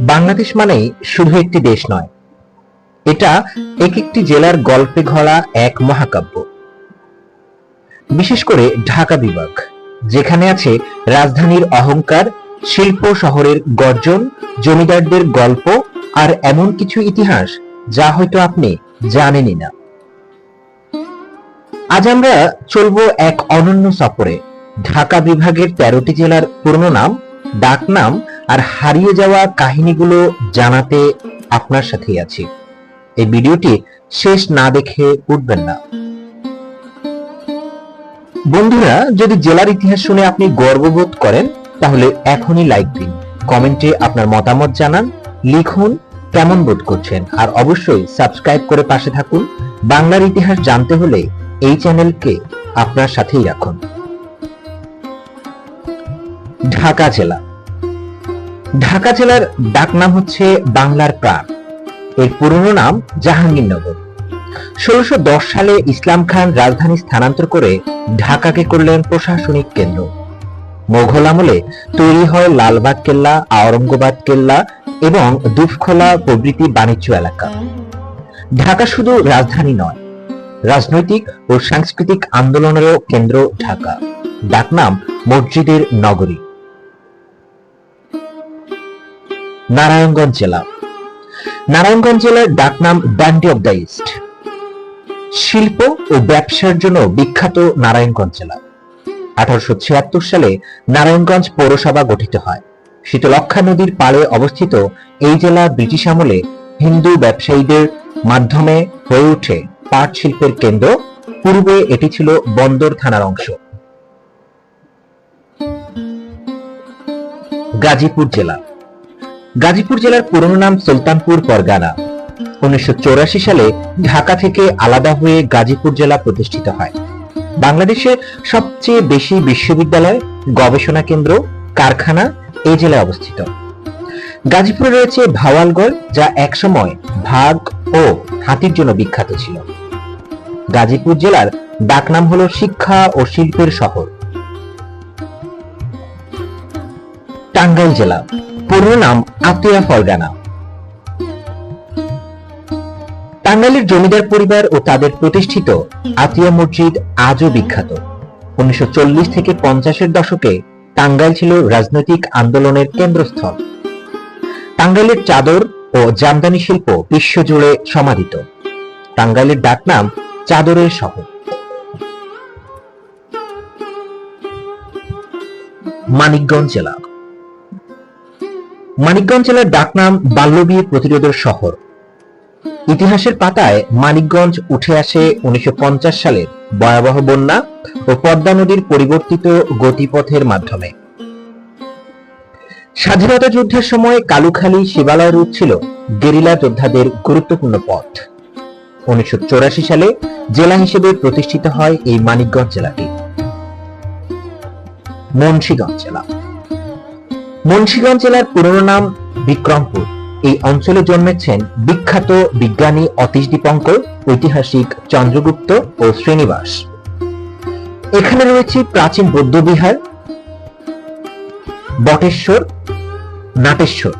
বাংলাদেশ মানেই শুধু একটি দেশ নয়। এটা এক একটি জেলার গল্পে ঘোরা এক মহাকাব্য। বিশেষ করে ঢাকা বিভাগ, যেখানে আছে রাজধানীর অহংকার, শিল্প শহরের গর্জন, জমিদারদের গল্প আর এমন কিছু ইতিহাস যা হয়তো আপনি জানেনই না। আজ আমরা চলবো এক অনন্য সফরে। ঢাকা বিভাগের তেরোটি জেলার পুরনো নাম, ডাকনাম আর হারিয়ে যাওয়া কাহিনীগুলো জানাতে আপনার সাথেই আছি। এই ভিডিওটি শেষ না দেখে উঠবেন না। বন্ধুরা, যদি জেলার ইতিহাস শুনে আপনি গর্ববোধ করেন, তাহলে এখনই লাইক দিন। কমেন্টে আপনার মতামত জানান, লিখুন কেমন বোধ করছেন। আর অবশ্যই সাবস্ক্রাইব করে পাশে থাকুন। বাংলার ইতিহাস জানতে হলে এই চ্যানেলকে আপনার সাথেই রাখুন। ঢাকা জেলা। ঢাকা জেলার ডাকনাম হচ্ছে বাংলার প্রাণ। এর পুরনো নাম জাহাঙ্গীরনগর। ষোলশো দশ সালে ইসলাম খান রাজধানী স্থানান্তর করে ঢাকাকে করলেন প্রশাসনিক কেন্দ্র। মোঘল আমলে তৈরি হয় লালবাগ কেল্লা, আওরঙ্গাবাদ কেল্লা এবং দুফখোলা প্রভৃতি বাণিজ্য এলাকা। ঢাকা শুধু রাজধানী নয়, রাজনৈতিক ও সাংস্কৃতিক আন্দোলনেরও কেন্দ্র ঢাকা। ডাকনাম মসজিদের নগরী। নারায়ণগঞ্জ জেলা। নারায়ণগঞ্জ জেলার ডাকনাম ব্যান্ডি অব দ্য ইস্ট শিল্প ও ব্যবসার জন্য বিখ্যাত নারায়ণগঞ্জ জেলা। আঠারোশো ছিয়াত্তর সালে নারায়ণগঞ্জ পৌরসভা গঠিত হয়। শীতলক্ষা নদীর পাড়ে অবস্থিত এই জেলা ব্রিটিশ আমলে হিন্দু ব্যবসায়ীদের মাধ্যমে হয়ে ওঠে পাট শিল্পের কেন্দ্র। পূর্বে এটি ছিল বন্দর থানার অংশ। গাজীপুর জেলা। গাজীপুর জেলার পুরনো নাম সুলতানপুর পরগানা। উনিশশো সালে ঢাকা থেকে আলাদা হয়ে গাজীপুর জেলা প্রতিষ্ঠিত হয়। বাংলাদেশের সবচেয়ে বেশি বিশ্ববিদ্যালয়, গবেষণা কেন্দ্র, কারখানা এই জেলায় অবস্থিত। গাজীপুরে রয়েছে ভাওয়ালগড়, যা একসময় ভাগ ও হাতির জন্য বিখ্যাত ছিল। গাজীপুর জেলার ডাকনাম হল শিক্ষা ও শিল্পের শহর। টাঙ্গাইল জেলা। পুরো নাম আতিয়া ফরগানা। টাঙ্গাইলের জমিদার পরিবার ও তাদের প্রতিষ্ঠিত আতিয়া মসজিদ আজও বিখ্যাত। উনিশশো চল্লিশ থেকে পঞ্চাশের দশকে টাঙ্গাইল ছিল রাজনৈতিক আন্দোলনের কেন্দ্রস্থল। টাঙ্গাইলের চাদর ও জামদানি শিল্প বিশ্বজুড়ে সমাধিত টাঙ্গাইলের ডাকনাম চাদরের শহর। মানিকগঞ্জ জেলা। মানিকগঞ্জ জেলার ডাকনাম বাল্যবিয়ে প্রতিরোধের শহর। ইতিহাসের পাতায় মানিকগঞ্জ উঠে আসে উনিশশো সালের ভয়াবহ বন্যা ও পদ্মা নদীর পরিবর্তিত গতিপথের মাধ্যমে। স্বাধীনতা যুদ্ধের সময় কালুখালী শিবালয় রুট ছিল গেরিলা যোদ্ধাদের গুরুত্বপূর্ণ পথ। উনিশশো চুরাশি সালে জেলা হিসেবে প্রতিষ্ঠিত হয় এই মানিকগঞ্জ জেলাটি। মুন্সিগঞ্জ জেলা। মুন্সিগঞ্জ জেলার পুরনো নাম বিক্রমপুর। এই অঞ্চলে জন্মেছেন বিখ্যাত বিজ্ঞানী অতীশ দীপঙ্কর, ঐতিহাসিক চন্দ্রগুপ্ত ও শ্রীনিবাস। এখানে রয়েছে প্রাচীন বৌদ্ধবিহার বটেশ্বর, নাটেশ্বর।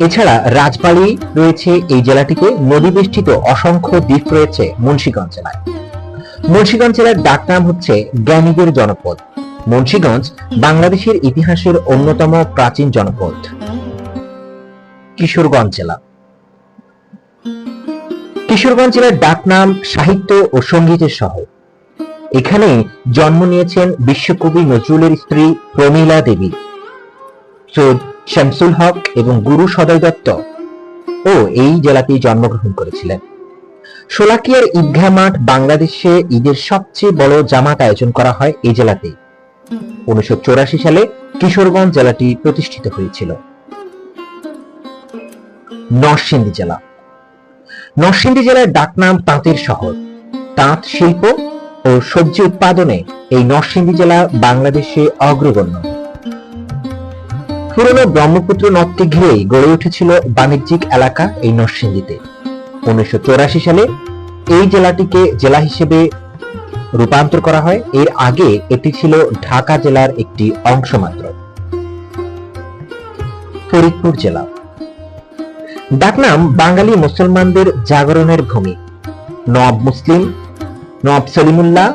এছাড়া রাজবাড়ি রয়েছে এই জেলাটিতে নদী বেষ্টিত অসংখ্য দ্বীপ রয়েছে মুন্সিগঞ্জ জেলায়। মুন্সিগঞ্জ জেলার ডাকনাম হচ্ছে জ্ঞানীদের জনপদ। মুন্সিগঞ্জ বাংলাদেশের ইতিহাসের অন্যতম প্রাচীন জনপদ। কিশোরগঞ্জ জেলা। কিশোরগঞ্জ জেলার ডাকনাম, সাহিত্য ও সঙ্গীতের শহর। এখানে জন্ম নিয়েছেন বিশ্বকবি নজরুলের স্ত্রী প্রমীলা দেবী। সৈয়দ শামসুল হক এবং গুরু সদয় দত্ত ও এই জেলাতেই জন্মগ্রহণ করেছিলেন। শোলাকিয়ার ঈদগাহ মাঠ বাংলাদেশে ঈদের সবচেয়ে বড় জামাত আয়োজন করা হয় এই জেলাতেই। উনিশশো সালে কিশোরগঞ্জ জেলাটি প্রতিষ্ঠিত হয়েছিল। নরসিংদী জেলা। নরসিংদী জেলার ডাকনাম তাঁতের শহর। তাঁত শিল্প ও সবজি উৎপাদনে এই নরসিংদী জেলা বাংলাদেশে অগ্রগণ্য। পুরনো ব্রহ্মপুত্র নদকে ঘিরেই গড়ে উঠেছিল বাণিজ্যিক এলাকা এই নরসিংদীতে। উনিশশো চুরাশি সালে এই জেলাটিকে জেলা হিসেবে রূপান্তর করা হয়। এর আগে এটি ছিল ঢাকা জেলার একটি অংশ মাত্র ফরিদপুর জেলা। ডাকনাম বাঙালি মুসলমানদের জাগরণের ভূমি। নব মুসলিম নব সলিমুল্লাহ,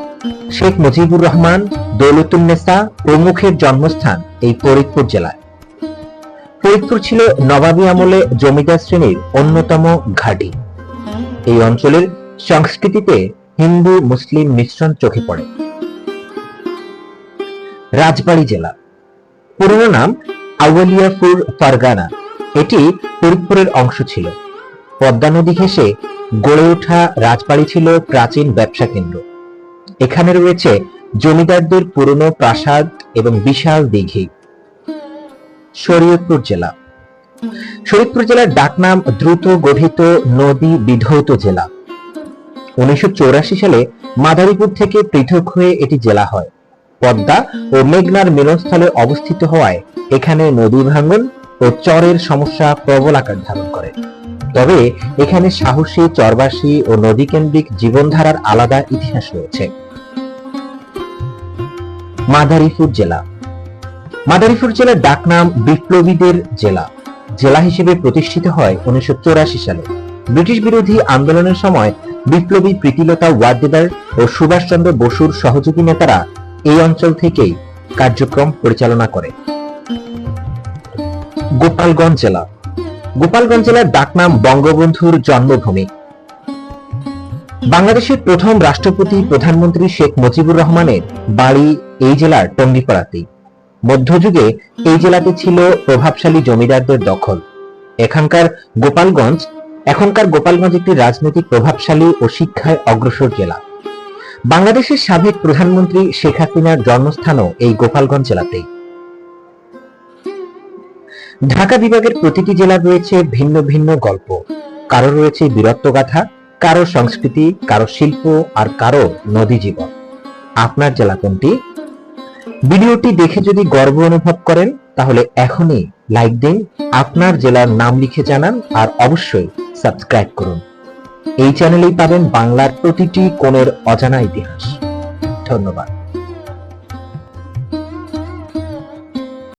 শেখ মুজিবুর রহমান দৌলতুন্নেসা প্রমুখের জন্মস্থান এই ফরিদপুর জেলায়। ফরিদপুর ছিল নবাবী আমলে জমিদার শ্রেণির অন্যতম ঘাঁটি। এই অঞ্চলের সংস্কৃতিতে হিন্দু, মুসলিম মিশ্রণ চোখে পড়ে। রাজবাড়ি জেলা। পুরনো নাম আউয়ালিয়াপুর ফারগানা। এটি ফরিদপুরের অংশ ছিল। পদ্মা নদী ঘেঁষে গড়ে ওঠা রাজবাড়ি ছিল প্রাচীন ব্যবসা কেন্দ্র। এখানে রয়েছে জমিদারদের পুরনো প্রাসাদ এবং বিশাল দিঘি। শরীয়তপুর জেলা। শরীয়তপুর জেলার ডাকনাম দ্রুত গঠিত নদী বিধৌত জেলা। উনিশশো সালে মাদারীপুর থেকে পৃথক হয়ে এটি জেলা হয়। পদ্মা ও মেঘনার মিলনস্থলে অবস্থিত হওয়ায় এখানে নদী ভাঙ্গন ও চরের সমস্যা প্রবল আকার ধারণ করে। তবে এখানে সাহসী, চরবাসী ও নদীকেন্দ্রিক জীবনধারার আলাদা ইতিহাস রয়েছে। মাদারীপুর জেলা। মাদারীপুর জেলার ডাকনাম বিপ্লবীদের জেলা। জেলা হিসেবে প্রতিষ্ঠিত হয় উনিশশো চুরাশি সালে। ব্রিটিশ বিরোধী আন্দোলনের সময় বিপ্লবী প্রীতিলতা ওয়াদ্দেদার ও সুভাষচন্দ্র বসুর সহযোগী নেতারা এই অঞ্চল থেকেই কার্যক্রম পরিচালনা করে। গোপালগঞ্জ জেলা। গোপালগঞ্জ জেলার ডাকনাম বঙ্গবন্ধুর জন্মভূমি। বাংলাদেশের প্রথম রাষ্ট্রপতি প্রধানমন্ত্রী শেখ মুজিবুর রহমানের বাড়ি এই জেলার টঙ্গিপাড়াতেই। মধ্যযুগে এই জেলাতে ছিল প্রভাবশালী জমিদারদের দখল। এখানকার গোপালগঞ্জ এখনকার গোপালগঞ্জ একটি রাজনৈতিক প্রভাবশালী ও শিক্ষায় অগ্রসর জেলা। বাংলাদেশের সাবেক প্রধানমন্ত্রী শেখ হাসিনার জন্মস্থানও এই গোপালগঞ্জ জেলাতেই। ঢাকা বিভাগের প্রতিটি জেলার রয়েছে ভিন্ন ভিন্ন গল্প। কারও রয়েছে বীরত্বগাথা কারও সংস্কৃতি, কারও শিল্প, আর কারও নদী জীবন। আপনার জেলা কোনটি? ভিডিওটি দেখে যদি গর্ব অনুভব করেন, তাহলে এখনই লাইক দিন, আপনার জেলার নাম লিখে জানান, আর অবশ্যই সাবস্ক্রাইব করুন। এই চ্যানেলেই পাবেন বাংলার প্রতিটি কোণের অজানা ইতিহাস। ধন্যবাদ।